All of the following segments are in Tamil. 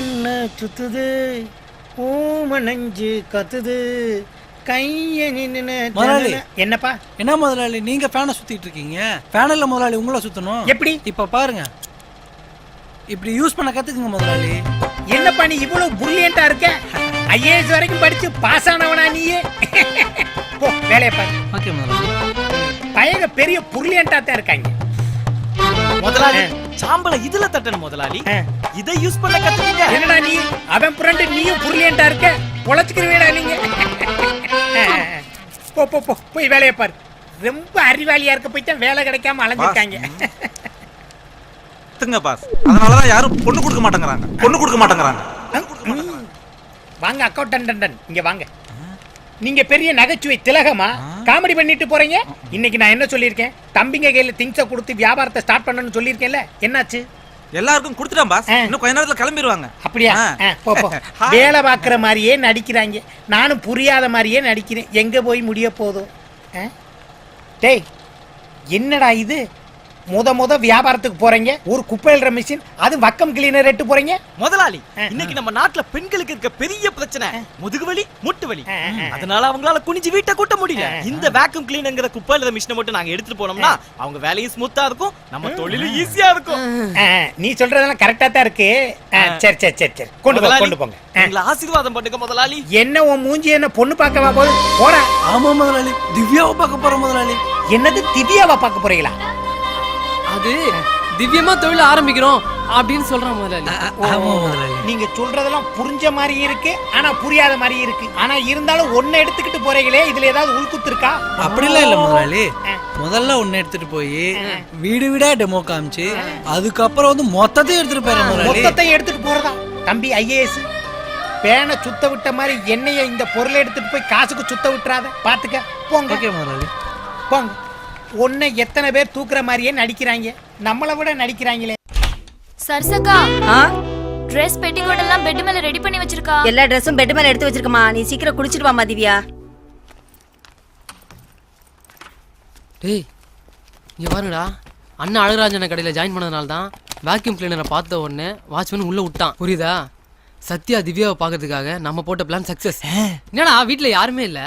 என்ன சுத்துது? ஊம நெஞ்சு கத்துது. கைய நின்னு முதலாளி. என்னப்பா? என்ன முதலாளி நீங்க ஃபேனை சுத்திட்டு இருக்கீங்க. ஃபேன் இல்ல முதலாளி உங்களை சுத்தணும். எப்படி? இப்ப பாருங்க. இப்படி யூஸ் பண்ண கத்துக்குங்க முதலாளி. என்னப்பா நீ இவ்வளவு புரிலியண்டா இருக்க? ஐஏஎஸ் வரைக்கும் படிச்சு பாஸ் ஆனவனா நீயே? போ வேலையை பாரு. ஓகே முதலாளி. பயங்க பெரிய புரிலியண்டா தான் இருக்காங்க. முதலாளி. சாம்பல இதுல தட்டணும் முதலாளி. இதை யூஸ் பண்ண கத்துக்கீங்க. என்னடா நீ? அவன் புரண்டு நீயும் புரிலியண்டா இருக்க? பொழைச்சுக்கிறீடா நீங்க. போ போ போ போய் வேலையை பாரு. ரொம்ப அறிவாளியா இருக்க போய் தான் வேலை கிடைக்காம அலைஞ்சிருக்காங்க. கத்துங்க பாஸ். அதனாலதான் யாரும் பொண்ணு கொடுக்க மாட்டேங்கிறாங்க. பொண்ணு கொடுக்க மாட்டேங்கிறாங்க. வாங்க அக்கௌண்டன்டன் இங்க வாங்க. நீங்க பெரிய நகைச்சுவை திலகமா காமெடி பண்ணிட்டு போறீங்க? இன்னைக்கு நான் என்ன சொல்லியிருக்கேன்? தம்பிங்க கையில திங்ஸ கொடுத்து வியாபாரத்தை ஸ்டார்ட் பண்ணணும்னு சொல்லியிருக்கேன்ல என்னாச்சு? எல்லாருக்கும் கொடுத்துட்டேன் பாஸ். இன்னும் கொஞ்ச நேரத்துல கிளம்பிடுவாங்க அப்படியா. வேலை பார்க்குற மாதிரியே நடிக்கிறாங்க. நானும் புரியாத மாதிரியே நடிக்கிறேன். எங்க போய் முடிய போதும்? டேய் என்னடா இது? முத முத வியாபாரத்துக்கு போறீங்க. ஒரு குப்பை எழுற மிஷின் அது வக்கம் கிளீனர் எட்டு போறீங்க. முதலாளி. இன்னைக்கு நம்ம நாட்டுல பெண்களுக்கு இருக்க பெரிய பிரச்சனை முதுகு வலி முட்டு வலி. அதனால அவங்களால குனிஞ்சு வீட்டை கூட்ட முடியல. இந்த வேக்யூம் கிளீனங்கிற குப்பை இல்லாத மிஷினை மட்டும் நாங்க எடுத்துட்டு போனோம்னா அவங்க வேலையும் ஸ்மூத்தா இருக்கும் நம்ம தொழிலும் ஈஸியா இருக்கும். நீ சொல்றதெல்லாம் கரெக்டா தான் இருக்கு. சரி சரி சரி சரி. கொண்டு போங்க கொண்டு போங்க. எங்களை ஆசீர்வாதம் பண்ணுங்க முதலாளி. என்ன உன் மூஞ்சி என்ன பொண்ணு பார்க்கவா போது போடா. ஆமா முதலாளி திவ்யாவை பார்க்க போறோம் முதலாளி. என்னது திவ்யாவா பார்க்க போறீங்களா? அது திவ்யமா தொழில் ஆரம்பிக்கிறோம் அப்படின்னு சொல்றான் முதலாளி. நீங்க சொல்றதெல்லாம் புரிஞ்ச மாதிரி இருக்கு ஆனா புரியாத மாதிரி இருக்கு. ஆனா இருந்தாலும் ஒன்ன எடுத்துக்கிட்டு போறீங்களே இதுல ஏதாவது உள்குத்து இருக்கா? அப்படிலாம் இல்ல முதலாளி. முதல்ல ஒன்னு எடுத்துட்டு போய் வீடு வீடா டெமோ காமிச்சு அதுக்கப்புறம் வந்து மொத்தத்தையும் எடுத்துட்டு போயிடுறேன் முதலாளி. மொத்தத்தை எடுத்துட்டு போறதா? தம்பி ஐஏஎஸ். பேனை சுத்த விட்ட மாதிரி என்னைய இந்த பொருளை எடுத்துட்டு போய் காசுக்கு சுத்த விட்டுறாத. பாத்துக்க போங்க. ஓகே முதலாளி. போங்க. ஒன்ன எத்தனை பேர் தூக்குற மாதிரியே நடிக்கிறாங்க. நம்மளை விட நடிக்கிறாங்களே. சர்சக்கா ஆ? ட்ரெஸ் பெட்டிகோட் எல்லாம் பெட் மேல ரெடி பண்ணி வச்சிருக்கா? எல்லா ட்ரெஸ்ஸும் பெட் மேல எடுத்து வச்சிருக்கமா நீ சீக்கிரம் குளிச்சிட்டு வாமா திவ்யா. டேய் இங்க பாருங்கடா அண்ணன் அழகராஜன கடையில ஜாயின் பண்ணதுனால தான் வேக்யூம் கிளீனரை பார்த்த உடனே வாட்ச்மேன் உள்ள விட்டான். புரியுதா? சத்யா திவ்யாவை பார்க்கறதுக்காக நம்ம போட்ட பிளான் சக்சஸ் என்னடா வீட்ல யாருமே இல்ல?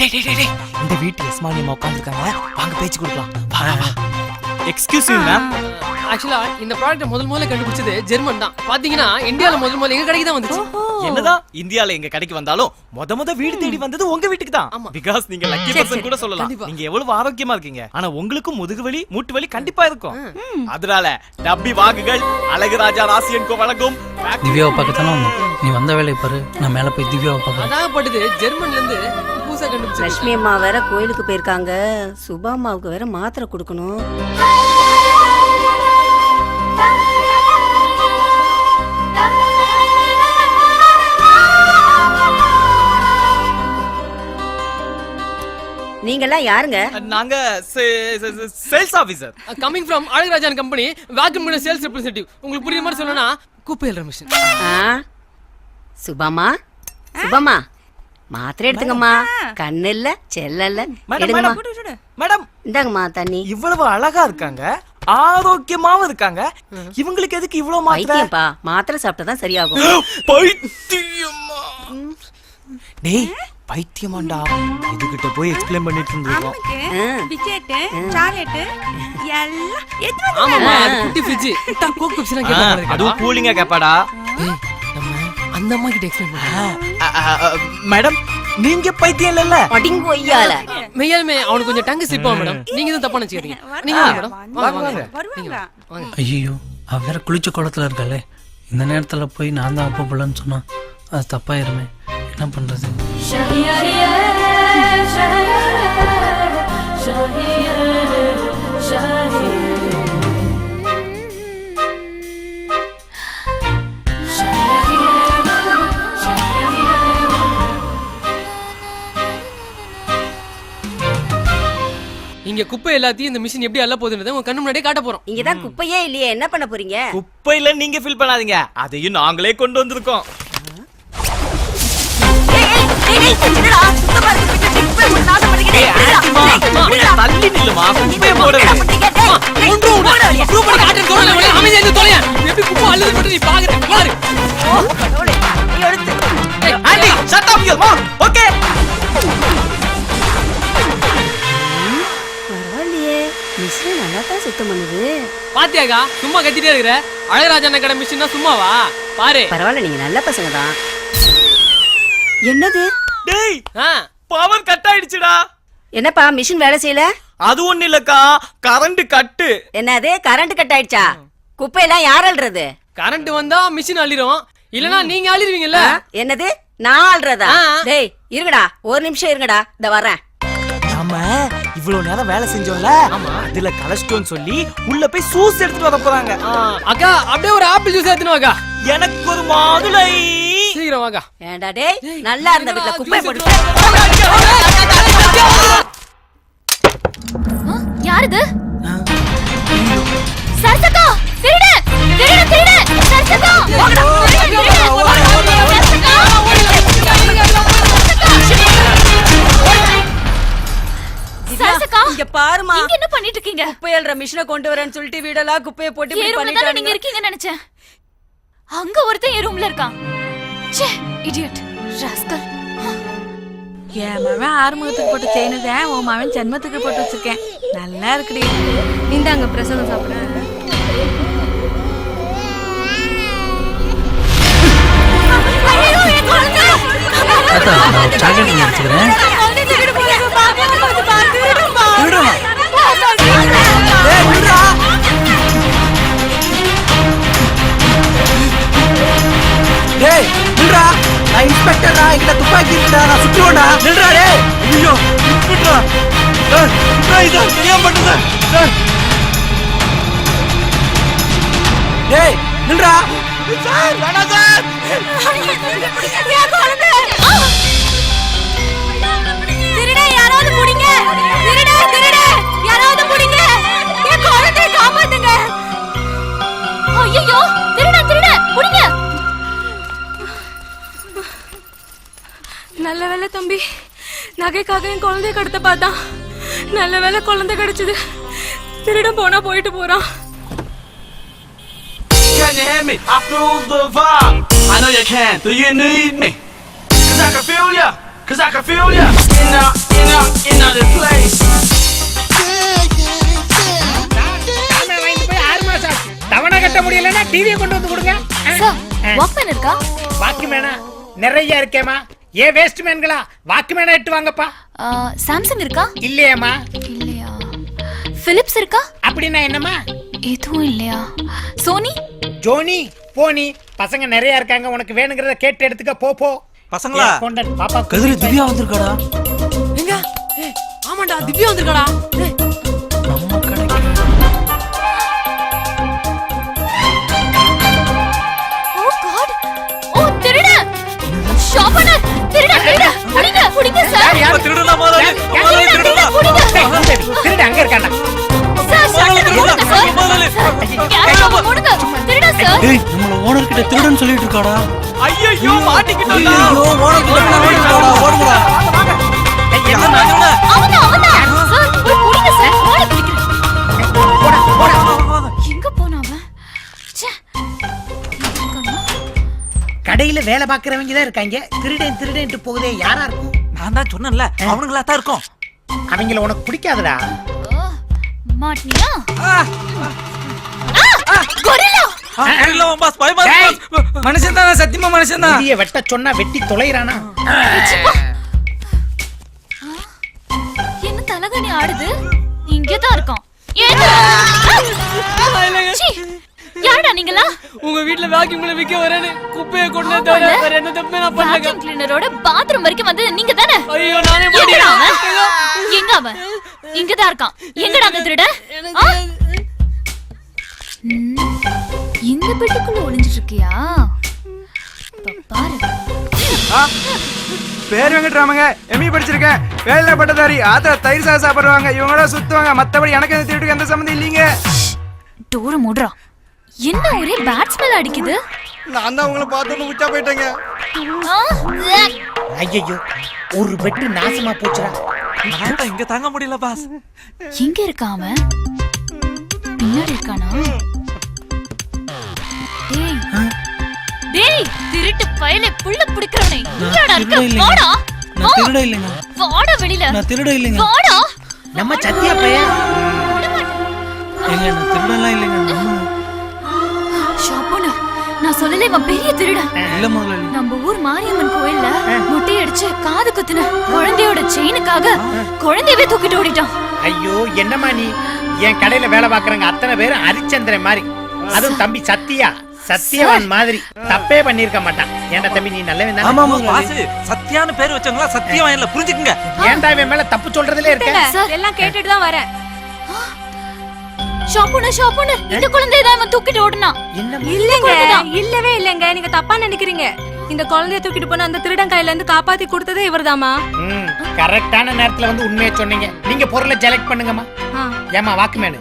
டேய் டேய் டேய், இந்த வீட்டு எஸ்மானியம்மா உட்காந்துருக்காங்க வாங்க பேச்சு கொடுக்கலாம். வா வா எக்ஸ்கியூஸ் மீ மேம் ஆக்சுவலா இந்த ப்ராடக்ட் முதல் முதல்ல கண்டுபிடிச்சது ஜெர்மன் தான். பாத்தீங்கன்னா இந்தியால முதல் முதல்ல எங்க கடைக்கு தான் வந்துச்சு. என்னதான் இந்தியால எங்க கடைக்கு வந்தாலும் முத முத வீடு தேடி வந்தது உங்க வீட்டுக்கு தான். ஆமா. பிகாஸ் நீங்க லக்கி பர்சன். கூட சொல்லலாம். நீங்க எவ்வளவு ஆரோக்கியமா இருக்கீங்க. ஆனா உங்களுக்கும் முதுகு வலி மூட்டு வலி கண்டிப்பா இருக்கும். அதனால டப்பி வாங்குகள் அழகுராஜா ராசியன்கோ வழங்கும். திவ்யாவை பார்க்கத்தானே வந்தோம். நீ வந்த வேலையை பாரு. நான் மேல போய் திவ்யாவை பார்க்கறேன். அதான் பட்டது ஜெர்மன்ல இருந்து புதுசா கண்டுபிடிச்சு லட்சுமி அம்மா வேற கோயிலுக்கு போயிருக்காங்க. சுபா அம்மாவுக்கு வேற மாத்திரை கொடுக்கணும். நீங்கெல்லாம் யாருங்க? நாங்க sales officer coming from Azhagarajan company vacuum cleaner sales representative உங்களுக்கு புரியுற மாதிரி சொல்லணும்னா குப்பை எழுற மிஷின் ஆ சுபாமா சுபாமா மாத்திரை எடுத்துங்கம்மா கண்ணு இல்ல செல்ல இல்ல மேடம் இந்தாங்கம்மா தண்ணி. இவ்வளவு அழகா இருக்காங்க. ஆரோக்கியமாவும் இருக்காங்க. இவங்களுக்கு எதுக்கு இவ்வளவு மாத்திரை? வைத்தியம்ப்பா மாத்திரை சாப்பிட்டா தான் சரியாகும். பைத்தியமா டேய் பைத்தியமாண்டா. இதுகிட்ட போய் எக்ஸ்பிளைன் பண்ணிட்டு இருந்திருக்கோம். ஆ. பிஸ்கெட்டு சாக்லேட்டு எல்லாம் ஆமாமா அது குட்டி ஃப்ரிட்ஜ் விட்டா கோக் பெப்சி எல்லாம் கேட்பாங்க அதுவும் கூலிங்கா கேப்பாடா. நம்ம அந்த அம்மா கிட்ட எக்ஸ்பிளைன் அ, மேடம் நீங்க பைத்தியம் இல்லல்ல அடிங்கு ஒய்யால மெய்யாலுமே அவனுக்கு கொஞ்சம் டங்கு ஆகும் மேடம். நீங்க தான் தப்பா நினைச்சுக்கிறீங்க நீங்க மேடம். வாங்க ஐயோ அவ வேற குளிச்ச குளத்துல இருக்காளே. இந்த நேரத்துல போய் நான் தான் அப்ப பிள்ளைன்னு சொன்னா அது தப்பாயிருமே. என்ன பண்றது? இங்க குப்பை எல்லாத்தையும் இந்த மிஷின் எப்படி அள்ள போகுதுன்றதை உங்க கண்ணு முன்னாடியே காட்ட போறோம். இங்கதான் குப்பையே இல்லையே என்ன பண்ண போறீங்க? குப்பையில நீங்க ஃபீல் பண்ணாதீங்க. அதையும் நாங்களே கொண்டு வந்திருக்கோம். தள்ளி நில்லுமா? குப்பையை போட விடு. சுத்தம் பண்ணுது. பாத்தியாக்கா சும்மா கத்திட்டே இருக்கிற? அழகராஜ அண்ணன் கடை மிஷின் சும்மாவா? பாரு. பரவாயில்ல நீங்க நல்ல பசங்க தான். என்னது? டேய் ஆ. Power cut ஆயிடுச்சுடா. என்னப்பா மிஷின் வேலை செய்யல? அது ஒண்ணு இல்லக்கா கரண்ட் கட்டு என்னது கரண்ட் கட் ஆயிடுச்சா? குப்பையெல்லாம் யார் அள்ளுறது? கரண்ட் வந்தா மிஷின் அள்ளிரும். இல்லனா நீங்க அள்ளிருவீங்கல்ல? என்னது? நான் ஆ. டேய் இருங்கடா ஒரு நிமிஷம் இருங்கடா. இந்த வரேன் நாம இவ்வளவு நேரம் வேலை செஞ்சோம்ல? அதுல கலஸ்டோன்னு சொல்லி உள்ள போய் சூஸ் எடுத்துட்டு வர போறாங்க. அக்கா அப்படியே ஒரு ஆப்பிள் ஜூஸ் எடுத்துன்னு வாக்கா. எனக்கு ஒரு மாதுளை. சீக்கிரம் வாக்கா. ஏண்டா டேய் நல்லா இருந்த வீட்டுல குப்பை ஜூஸ் போட்டு யாருது? சரசக்கா திருடு திருடு திருடு சரசக்கா. இருக்கீங்க குப்பை அள்ளுற மிஷினை கொண்டு வரேன்னு சொல்லிட்டு வீடெல்லாம் குப்பையை போட்டு இப்படி தானே நீங்க இருக்கீங்கன்னு நினைச்சேன்? அங்க ஒருத்தன் என் ரூம்ல இருக்கான். ச்சே இடியட் ராஸ்கல் என் மவன் ஆறுமுகத்துக்கு போட்டு செய்யணுதேன் உன் மவன் ஜென்மத்துக்கு போட்டு வச்சிருக்கேன். நல்லா இருக்குடி. இந்தாங்க பிரசாதம் சாப்பிட. சாக்லேட் எடுத்துக்கிறேன் டேய் நில்றா நான் இன்ஸ்பெக்டர்டா என்கிட்ட துப்பாக்கி இருக்குடா நான் சுட்டுவேன்டா நில்றா டேய் ஐயோ டேய் விட்றா இத தெரியாம பண்ணுங்க டேய் டேய் நில்றா சார் சார் நல்ல வேலை தம்பி நகைக்காக என் குழந்தைய கடத்த பார்த்தான் நல்ல வேலை குழந்தை கிடைச்சது திருடன் போனா போயிட்டு போறான் Can you hear me? I feel the vibe. I know you can. Do you need me? Cause I can feel ya. Cause I can feel ya. In out, in out, in out this place. தவணை கட்ட முடியலன்னா டிவியை கொண்டு வந்து கொடுங்க சார் வாக்மேன் இருக்கா வாக்குமேனா நிறைய இருக்கேமா ஏ வேஸ்ட் மேன்களா வாக்குமேனா எட்டு வாங்கப்பா. சாம்சங் இருக்கா? இல்லையேம்மா. இல்லையா? பிலிப்ஸ் இருக்கா? அப்படின்னா என்னம்மா? எதுவும் இல்லையா? சோனி ஜோனி போனி பசங்க நிறைய இருக்காங்க. உனக்கு வேணுங்கிறத கேட்டு எடுத்துக்க போ போ. பசங்களா? பாப்பா கதிரி திவ்யா வந்திருக்காடா? எங்க? ஏய், ஆமாண்டா திவ்யா வந்திருக்காடா? சொல்லிட்டு இருக்காடா ஐயோ மாட்டிக்கிட்டோம்டா ஐயோ, ஓனர் கிட்ட நான் ஓடிடுறா, ஓடுங்கடா. டேய், என்ன, என்னம்மா? என்ன? அவனா அவனா? சார் போய் புடிங்க சார். ஓட பிடிக்கிறேன் போடா, போடா. எங்க போனா அவன்? ச்சே? கடையில வேலை பாக்குறவங்க தான் இருக்காங்க. திருடன் திருடன்ட்டு போகுதே யாரா இருக்கும்? நான் தான் சொன்னேன்ல அவனுங்களா தான் இருக்கும். அவங்கள உனக்கு பிடிக்காதுடா. மாட்டினியா? இல்ல பாஸ் பயமா. மனுஷன் தான் சத்தியமா மனுஷன் தான். வெட்ட சொன்னா வெட்டி தொலைறானா? என்ன தலகணி ஆடுது? இங்கதான் இருக்கான். ஏதோ சீ, யாருடா நீங்களா? உங்க வீட்ல வேக்யூம்ல விக்க வரேன்னு குப்பையை கொண்டு தவிர வேற என்ன தப்பு நான் பண்ணல. வாக்யூம் கிளீனரோட பாத்ரூம் வரைக்கும் வந்து நீங்க தானே? ஐயோ நானே அவன்? எங்க அவன்? இங்கதான் இருக்கான். எங்கடா அந்த திருட? ஆ? ம், இந்த பெட்டுக்குள்ள ஒளிஞ்சிட்டு இருக்கியா பாரு. பேர் வெங்கட்ராமங்க. எம்இ படிச்சிருக்கேன். வேலை பட்டதாரி. ஆத்திர தயிர் சாதம் சாப்பிடுவாங்க இவங்களோட சுத்துவாங்க. மத்தபடி எனக்கு இந்த திருட்டுக்கு எந்த சம்மந்தம் இல்லைங்க. டோர மூடுறா. என்ன ஒரே பேட் ஸ்மெல் அடிக்குது? நான் தான் உங்களை பார்த்தோன்னு உச்சா போயிட்டேங்க. ஐயோ ஒரு பெட்டு நாசமா போச்சுடா. நான் இங்க தாங்க முடியல பாஸ் எங்க இருக்கான் இருக்க? திருட இல்லைங்க. வாடா. நான் திருட இல்லைங்க. வாடா வெளியில. நான் திருட இல்லைங்க. வாடா. நம்ம சத்தியா பையன். ஏங்க நான் திருடலாம் இல்லைங்க. நம்ம ஷாப்போன நான் சொல்லல இவன் பெரிய திருடன் இல்ல நம்ம ஊர் மாரியம்மன் கோயில்ல மொட்டை அடிச்சு காது குத்துன குழந்தையோட செயினுக்காக குழந்தையவே தூக்கிட்டு ஓடிட்டான். ஐயோ என்னம்மா நீ? என் கடையில வேலை பாக்குறவங்க அத்தனை பேரும் ஹரிச்சந்திரன் மாதிரி. அதுவும் தம்பி சத்தியா. சத்தியவான் மாதிரி. தப்பே பண்ணிருக்க மாட்டான். ஏன்டா தம்பி நீ நல்லவன் தானே? ஆமா முதலாளி பாஸ் சத்தியான பேர் வச்சவங்களா சத்தியம் இல்ல புரிஞ்சுக்குங்க. ஏன்டா இவன் மேல தப்பு சொல்றதுல இருக்க? எல்லாம் கேட்டுட்டு தான் வரேன். ஷாப்போன ஷாப்போன இந்த குழந்தைய தான் இவன் தூக்கிட்டு ஓடுனான்? இல்லங்க. இல்லவே இல்லங்க. நீங்க தப்பா நினைக்கிறீங்க. இந்த குழந்தைய தூக்கிட்டு போன அந்த திருடன் கையில இருந்து காப்பாத்தி கொடுத்ததே இவர்தாம்மா. ம் கரெக்டான நேரத்துல வந்து உண்மையை சொன்னீங்க. நீங்க பொருளை செலக்ட் பண்ணுங்கம்மா. ஏமா வாக்குமேனு?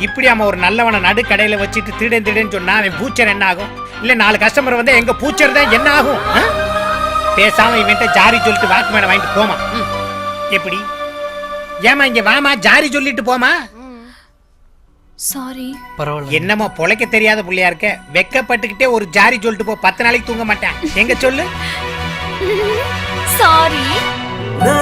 இப்படி அவன் ஒரு நல்லவனை நடு கடையில வச்சுட்டு திருடன் திருடன் சொன்னா அவன் பூச்சர் என்ன ஆகும் இல்ல நாலு கஸ்டமர் வந்து எங்க பூச்சர் தான் என்ன ஆகும்? பேசாம இவன்ட்ட ஜாரி சொல்லிட்டு வாக்குமேனை வாங்கிட்டு போமா. எப்படி? ஏமா இங்க வாமா ஜாரி சொல்லிட்டு போமா? சாரி பரவாயில்ல. என்னமோ பொழைக்க தெரியாத புள்ளையா இருக்க. வெக்கப்பட்டுக்கிட்டே ஒரு ஜாரி சொல்லிட்டு போ பத்து நாளைக்கு தூங்க மாட்டேன். எங்க சொல்லு? சாரி